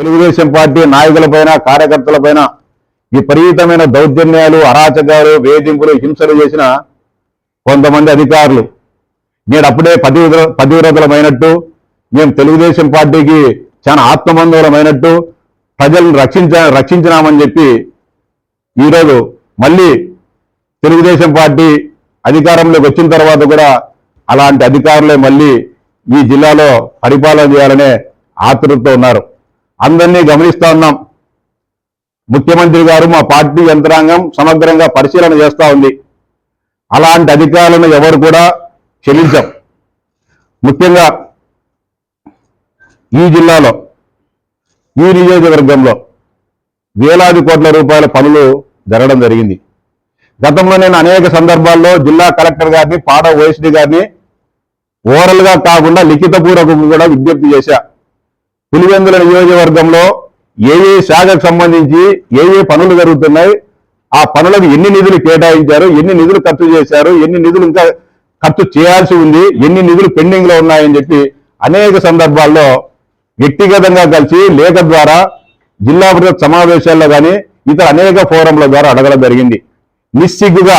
Telugu Desam party నాయకులపైన కార్యకర్తలపైన విపరీతమైన దౌర్జన్యాలు అరాచకాలు వేధింపులు హింసలు చేసిన కొంతమంది అధికారులు. నేను అప్పుడే పతివ్ర పతివ్రతలమైనట్టు మేము తెలుగుదేశం పార్టీకి చాలా ఆత్మబంధువులమైనట్టు ప్రజలను రక్షించ రక్షించినామని చెప్పి ఈరోజు మళ్ళీ తెలుగుదేశం పార్టీ అధికారంలోకి వచ్చిన తర్వాత కూడా అలాంటి అధికారులే మళ్ళీ ఈ జిల్లాలో పరిపాలన చేయాలనే ఆతృతతో ఉన్నారు. అందరినీ గమనిస్తా ఉన్నాం. ముఖ్యమంత్రి గారు మా పార్టీ యంత్రాంగం సమగ్రంగా పరిశీలన చేస్తూ ఉంది. అలాంటి అధికారులను ఎవరు కూడా చెల్లించాం ముఖ్యంగా ఈ జిల్లాలో ఈ నియోజకవర్గంలో వేలాది కోట్ల రూపాయల పనులు జరగడం జరిగింది. గతంలో నేను అనేక సందర్భాల్లో జిల్లా కలెక్టర్ గారిని పాడ ఓఎస్డి గారిని ఓరల్గా కాకుండా లిఖితపూర్వకంగా కూడా విజ్ఞప్తి చేశా. పులివెందుల నియోజకవర్గంలో ఏ ఏ శాఖకు సంబంధించి ఏ ఏ పనులు జరుగుతున్నాయి ఆ పనులకు ఎన్ని నిధులు కేటాయించారు ఎన్ని నిధులు ఖర్చు చేశారు ఎన్ని నిధులు ఇంకా ఖర్చు చేయాల్సి ఉంది ఎన్ని నిధులు పెండింగ్లో ఉన్నాయని చెప్పి అనేక సందర్భాల్లో వ్యక్తిగతంగా కలిసి లేఖ ద్వారా జిల్లా పరిషత్ సమావేశాల్లో కానీ ఇతర అనేక ఫోరంల ద్వారా అడగడం జరిగింది. నిస్సిగ్గుగా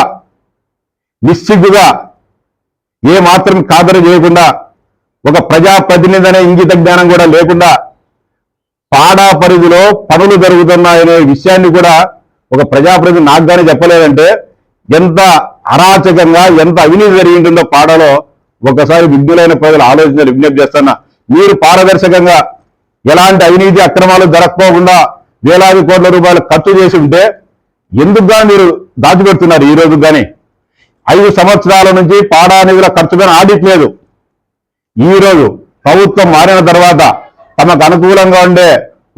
నిస్సిగ్గుగా ఏ మాత్రం ఖాతరు చేయకుండా ఒక ప్రజాప్రతినిధి అనే ఇంగిత జ్ఞానం కూడా లేకుండా పాడా పరిధిలో పనులు జరుగుతున్నాయనే విషయాన్ని కూడా ఒక ప్రజాప్రతినిధి నాకు కానీ చెప్పలేదంటే ఎంత అరాచకంగా ఎంత అవినీతి జరిగింటుందో పాడలో ఒకసారి విజ్ఞులైన ప్రజలు ఆలోచన విజ్ఞప్తి చేస్తున్నా. మీరు పారదర్శకంగా ఎలాంటి అవినీతి అక్రమాలు జరగకపోకుండా వేలాది కోట్ల రూపాయలు ఖర్చు చేసి ఉంటే ఎందుకుగా మీరు దాచిపెడుతున్నారు ఈ రోజు కానీ ఐదు సంవత్సరాల నుంచి పాడా నిధుల ఖర్చు కానీ ఆడిట్ లేదు ఈ రోజు ప్రభుత్వం మారిన తర్వాత తమకు అనుకూలంగా ఉండే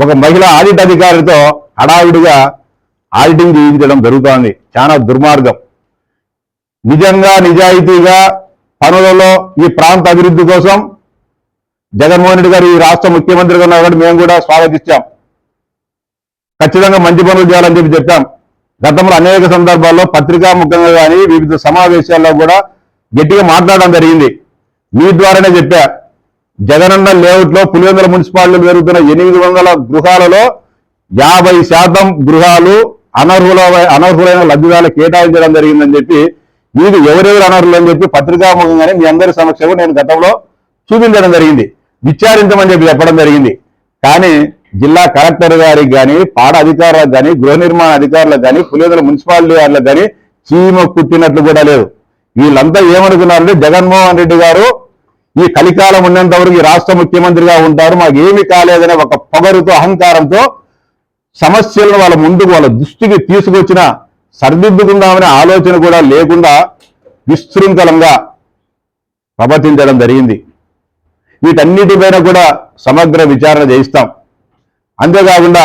ఒక మహిళా ఆడిట్ అధికారితో హడావిడిగా ఆడిటింగ్ చేయించడం జరుగుతోంది. చాలా దుర్మార్గం. నిజంగా నిజాయితీగా పనులలో ఈ ప్రాంత అభివృద్ధి కోసం జగన్మోహన్ రెడ్డి గారు ఈ రాష్ట్ర ముఖ్యమంత్రిగా ఉన్నారు కాబట్టి మేము కూడా స్వాగతిస్తాం. ఖచ్చితంగా మంచి పనులు చేయాలని చెప్పి చెప్పాం. గతంలో అనేక సందర్భాల్లో పత్రికా ముఖంగా కానీ వివిధ సమావేశాల్లో కూడా గట్టిగా మాట్లాడడం జరిగింది. మీ ద్వారానే చెప్పా. జగనన్న లేఅవుట్లో పులివెందుల మున్సిపాలిటీలో జరుగుతున్న ఎనిమిది వందల గృహాలలో యాభై శాతం గృహాలు అనర్హుల అనర్హులైన లబ్ధిదారులు కేటాయించడం జరిగిందని చెప్పి మీకు ఎవరెవరు అనర్హులు అని చెప్పి పత్రికాముఖంగానే మీ అందరి సమక్షంలో నేను గతంలో చూపించడం జరిగింది. విచారించమని చెప్పి చెప్పడం జరిగింది. కానీ జిల్లా కలెక్టర్ గారికి కానీ పాడ అధికారులకు కానీ గృహ నిర్మాణ అధికారులకు కానీ పులివెందుల మున్సిపాలిటీ వారికి కానీ చీమ కుట్టినట్లు కూడా లేదు. వీళ్ళంతా ఏమనుకున్నారంటే జగన్మోహన్ రెడ్డి గారు ఈ కలికాలం ఉన్నంత వరకు ఈ రాష్ట్ర ముఖ్యమంత్రిగా ఉంటారు. మాకు ఏమి కాలేదనే ఒక పొగరుతో అహంకారంతో సమస్యలను వాళ్ళ ముందుకు వాళ్ళ దృష్టికి తీసుకొచ్చిన సరిదిద్దుకుందామనే ఆలోచన కూడా లేకుండా విశృంఖలంగా ప్రవర్తించడం జరిగింది. వీటన్నిటిపైన కూడా సమగ్ర విచారణ చేయిస్తాం. అంతేకాకుండా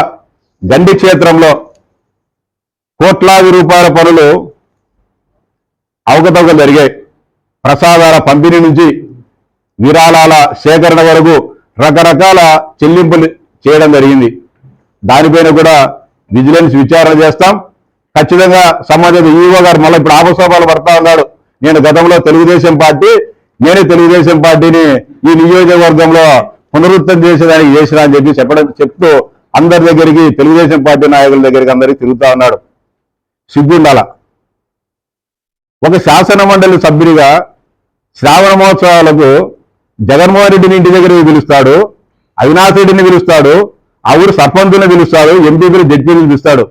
గండి క్షేత్రంలో కోట్లాది రూపాయల పనులు అవకతవకలు జరిగాయి. ప్రసాదాల పంపిణీ నుంచి విరాళాల సేకరణ వరకు రకరకాల చెల్లింపులు చేయడం జరిగింది. దానిపైన కూడా విజిలెన్స్ విచారణ చేస్తాం. ఖచ్చితంగా సంబంధిత ఈవో గారు మళ్ళీ ఇప్పుడు ఆపసోపాలు పడతా ఉన్నాడు. నేను గతంలో తెలుగుదేశం పార్టీ నేనే తెలుగుదేశం పార్టీని ఈ నియోజకవర్గంలో పునరుద్ధరణ చేసేదానికి చేసిన అని చెప్పి చెప్పడం చెప్తూ అందరి దగ్గరికి తెలుగుదేశం పార్టీ నాయకుల దగ్గరికి అందరికి తిరుగుతా ఉన్నాడు. సిగ్గుండాల ఒక శాసన మండలి సభ్యుడిగా శ్రావణ మహోత్సవాలకు జగన్మోహన్ రెడ్డిని ఇంటి దగ్గరికి పిలుస్తాడు అవినాష్ రెడ్డిని పిలుస్తాడు ఆ ఊరు సర్పంచుని పిలుస్తాడు ఎంపీపీని జడ్జీని పిలుస్తాడు.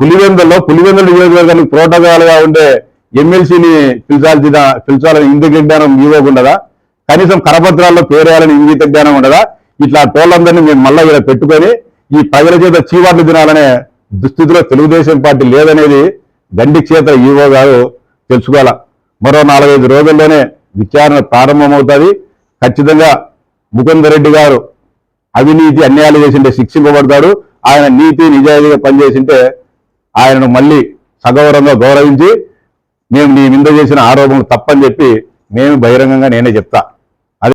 పులివెందుల్లో పులివెందుల నియోజకవర్గానికి ప్రోటోకాల్గా ఉండే ఎమ్మెల్సీని పిలిచాల్సిన పిలిచాలని ఇంగిత జ్ఞానం ఇవ్వకుండదా కనీసం కరపత్రాల్లో పేరేయాలని ఇంగిత జ్ఞానం ఉండదా ఇట్లా టోళ్ళందరినీ మేము మళ్ళీ ఇలా పెట్టుకొని ఈ ప్రజల చేత చీవాట్లు తినాలనే దుస్థితిలో తెలుగుదేశం పార్టీ లేదనేది గండి క్షేత్ర ఈవో గారు తెలుసుకోవాలా? మరో నాలుగైదు రోజుల్లోనే విచారణ ప్రారంభమవుతుంది. ఖచ్చితంగా ముకుందరెడ్డి గారు అవినీతి అన్యాయాలు చేసింటే శిక్షింపబడతాడు. ఆయన నీతి నిజాయితీగా పనిచేసింటే ఆయనను మళ్ళీ సగౌరవంగా గౌరవించి మేము నీ మీద చేసిన ఆరోపణలు తప్పని చెప్పి మేము బహిరంగంగా నేనే చెప్తా.